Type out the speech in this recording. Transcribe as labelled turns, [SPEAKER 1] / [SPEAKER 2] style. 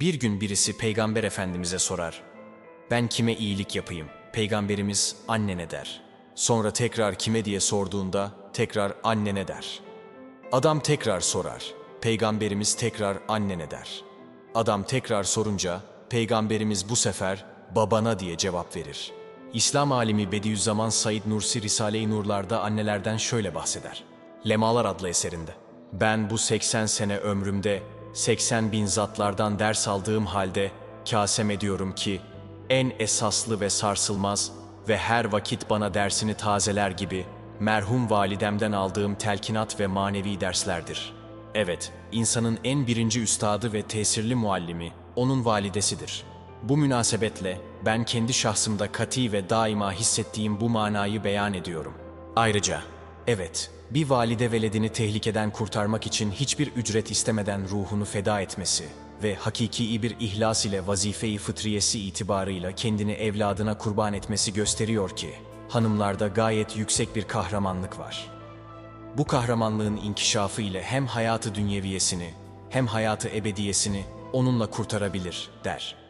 [SPEAKER 1] Bir gün birisi Peygamber Efendimiz'e sorar. Ben kime iyilik yapayım? Peygamberimiz annene der. Sonra tekrar kime diye sorduğunda tekrar annene der. Adam tekrar sorar. Peygamberimiz tekrar annene der. Adam tekrar sorunca Peygamberimiz bu sefer babana diye cevap verir. İslam alimi Bediüzzaman Said Nursi Risale-i Nurlar'da annelerden şöyle bahseder. Lemalar adlı eserinde. Ben bu 80 sene ömrümde 80 bin zatlardan ders aldığım halde kasem ediyorum ki en esaslı ve sarsılmaz ve her vakit bana dersini tazeler gibi merhum validemden aldığım telkinat ve manevi derslerdir. Evet, insanın en birinci üstadı ve tesirli muallimi onun validesidir. Bu münasebetle ben kendi şahsımda kati ve daima hissettiğim bu manayı beyan ediyorum. Ayrıca, evet, bir valide veledini tehlikeden kurtarmak için hiçbir ücret istemeden ruhunu feda etmesi ve hakiki bir ihlas ile vazife-i fıtriyesi itibarıyla kendini evladına kurban etmesi gösteriyor ki, hanımlarda gayet yüksek bir kahramanlık var. Bu kahramanlığın inkişafı ile hem hayatı dünyeviyesini hem hayatı ebediyesini onunla kurtarabilir der.